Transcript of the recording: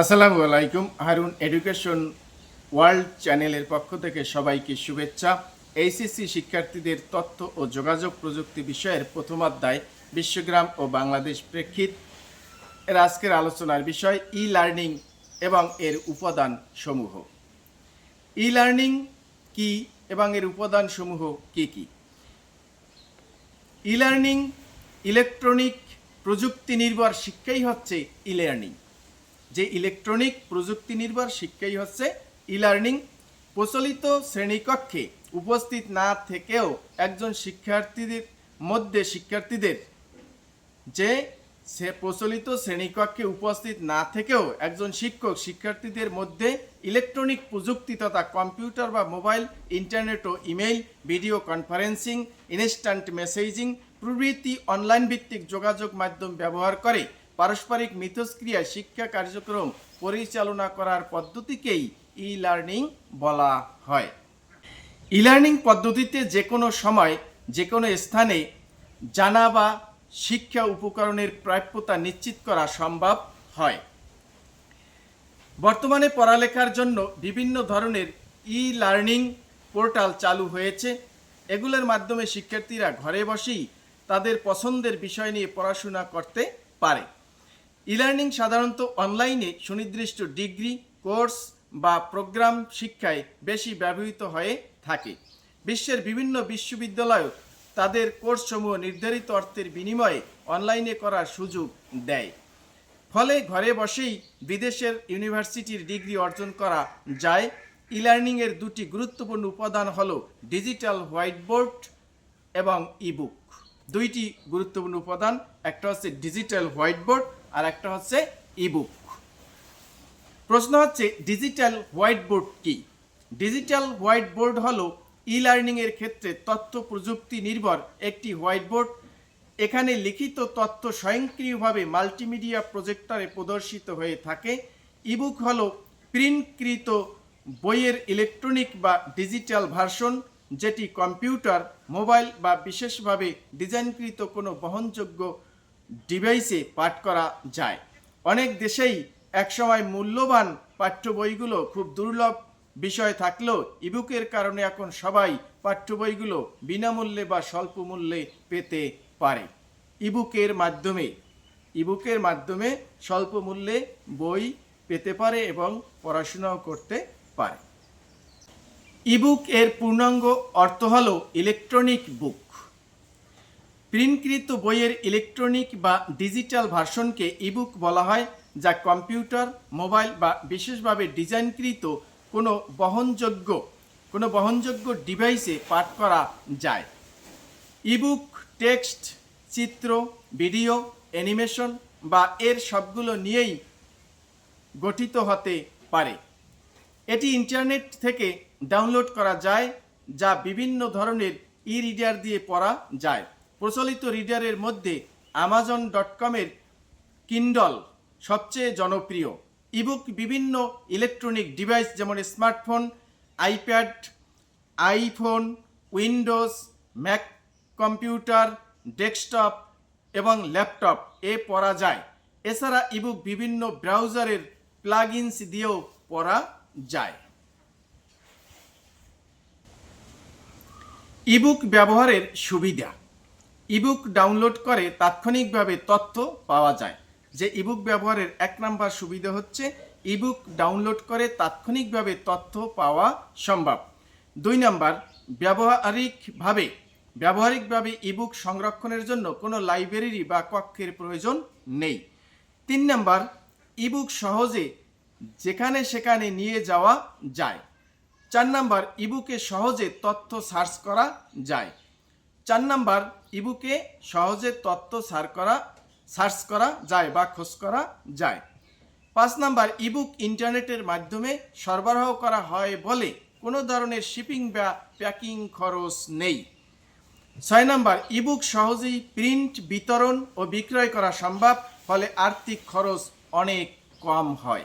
আসসালামু আলাইকুম। Harun education world চ্যানেলের পক্ষ থেকে সবাইকে শুভেচ্ছা। এইচএসসি শিক্ষার্থীদের তথ্য ও যোগাযোগ প্রযুক্তি বিষয়ের প্রথম অধ্যায়, বিশ্বগ্রাম ও বাংলাদেশ প্রেক্ষিত। এর আজকের আলোচনার বিষয় ই লার্নিং এবং এর উপাদান সমূহ ই লার্নিং কি এবং এর উপাদান সমূহ কি কি? ই লার্নিং ইলেকট্রনিক প্রযুক্তি নির্ভর শিক্ষাই হচ্ছে ই লার্নিং যে ইলেকট্রনিক প্রযুক্তি নির্ভর শিক্ষাই হচ্ছে ই লার্নিং প্রচলিত শ্রেণীকক্ষে উপস্থিত না থেকেও একজন শিক্ষার্থীদের মধ্যে শিক্ষার্থীদের যে সে প্রচলিত শ্রেণীকক্ষে উপস্থিত না থেকেও একজন শিক্ষক শিক্ষার্থীদের মধ্যে ইলেকট্রনিক প্রযুক্তি তথা কম্পিউটার বা মোবাইল, ইন্টারনেট ও email, video conferencing, instant messaging প্রভৃতি অনলাইন ভিত্তিক যোগাযোগ মাধ্যম ব্যবহার করে পারস্পরিক মিথস্ক্রিয়া শিক্ষা কার্যক্রম পরিচালনা করার পদ্ধতিকেই ই লার্নিং বলা হয়। ই লার্নিং পদ্ধতিতে যে কোনো সময় যে কোনো স্থানে জানা বা শিক্ষা উপকরণের প্রাপ্যতা নিশ্চিত করা সম্ভব হয়। বর্তমানে পড়ালেখার জন্য বিভিন্ন ধরনের ই লার্নিং পোর্টাল চালু হয়েছে। এগুলোর মাধ্যমে শিক্ষার্থীরা ঘরে বসেই তাদের পছন্দের বিষয় নিয়ে পড়াশোনা করতে পারে। ই লার্নিং সাধারণত অনলাইনে সুনির্দিষ্ট ডিগ্রি, কোর্স বা প্রোগ্রাম শিক্ষায় বেশি ব্যবহৃত হয়ে থাকে। বিশ্বের বিভিন্ন বিশ্ববিদ্যালয় তাদের কোর্সসমূহ নির্ধারিত অর্থের বিনিময়ে অনলাইনে করার সুযোগ দেয়। ফলে ঘরে বসেই বিদেশের ইউনিভার্সিটির ডিগ্রি অর্জন করা যায়। ই লার্নিংয়ের দুটি গুরুত্বপূর্ণ উপাদান হল ডিজিটাল হোয়াইট বোর্ড এবং ইবুক দুইটি গুরুত্বপূর্ণ উপাদান, একটা হচ্ছে ডিজিটাল হোয়াইট বোর্ড আর একটা হচ্ছে ইবুক প্রশ্ন হচ্ছে ডিজিটাল হোয়াইট বোর্ড কি? ডিজিটাল হোয়াইট বোর্ড হলো ই লার্নিং এর ক্ষেত্রে তথ্য প্রযুক্তি নির্ভর একটি হোয়াইট বোর্ড এখানে লিখিত তথ্য স্বয়ংক্রিয়ভাবে মাল্টিমিডিয়া প্রজেক্টরে প্রদর্শিত হয়ে থাকে। ইবুক হলো প্রিন্টকৃত বইয়ের ইলেকট্রনিক বা ডিজিটাল ভার্সন যেটি কম্পিউটার, মোবাইল বা বিশেষভাবে ডিজাইনকৃত কোনো বহনযোগ্য ডিভাইসে পাঠ করা যায়। অনেক দেশেই একসময় মূল্যবান পাঠ্য বইগুলো খুব দুর্লভ বিষয় থাকলেও ইবুকের কারণে এখন সবাই পাঠ্য বইগুলো বিনামূল্যে বা স্বল্প মূল্যে পেতে পারে। ইবুকের মাধ্যমে ইবুকের মাধ্যমে স্বল্প মূল্যে বই পেতে পারে এবং পড়াশোনাও করতে পারে। ইবুক এর পূর্ণাঙ্গ অর্থ হল ইলেকট্রনিক বুক প্রিন্টকৃত বইয়ের ইলেকট্রনিক বা ডিজিটাল ভার্সনকে ইবুক বলা হয়, যা কম্পিউটার, মোবাইল বা বিশেষভাবে ডিজাইনকৃত কোনো বহনযোগ্য কোনো বহনযোগ্য ডিভাইসে পাঠ করা যায়। ইবুক টেক্সট চিত্র ভিডিও অ্যানিমেশন বা এর সবগুলো নিয়েই গঠিত হতে পারে। এটি ইন্টারনেট থেকে ডাউনলোড করা যায়, যা বিভিন্ন ধরনের ই রিডার দিয়ে পড়া যায়। প্রচলিত রিডারের মধ্যে আমাজন ডট কমের কিন্ডল সবচেয়ে জনপ্রিয়। ইবুক বিভিন্ন ইলেকট্রনিক ডিভাইস যেমন smartphone iPad iPhone Windows Mac computer desktop এবং ল্যাপটপ এ পড়া যায়। এছাড়া ইবুক বিভিন্ন ব্রাউজারের প্লাগইনস দিয়েও পড়া যায়। ইবুক ব্যবহারের সুবিধা। ইবুক ডাউনলোড করে তাৎক্ষণিকভাবে তথ্য পাওয়া যায়। যে ইবুক ব্যবহারের এক নাম্বার সুবিধা হচ্ছে ইবুক ডাউনলোড করে তাৎক্ষণিকভাবে তথ্য পাওয়া সম্ভব। দুই নাম্বার, ব্যবহারিকভাবে ব্যবহারিকভাবে ইবুক সংরক্ষণের জন্য কোনো লাইব্রেরি বা কক্ষের প্রয়োজন নেই। তিন নাম্বার ইবুক সহজে যেখানে সেখানে নিয়ে যাওয়া যায়। চার নাম্বার, ইবুকে সহজে তথ্য সার্চ করা যায়। চার নাম্বার, ইবুকে সহজে তথ্য সার করা, সার্চ করা যায় বা খোঁজ করা যায়। পাঁচ নাম্বার, ইবুক ইন্টারনেটের মাধ্যমে সরবরাহ করা হয় বলে কোনো ধরনের শিপিং বা প্যাকিং খরচ নেই। ছয় নাম্বার, ইবুক সহজেই প্রিন্ট, বিতরণ ও বিক্রয় করা সম্ভব, ফলে আর্থিক খরচ অনেক কম হয়।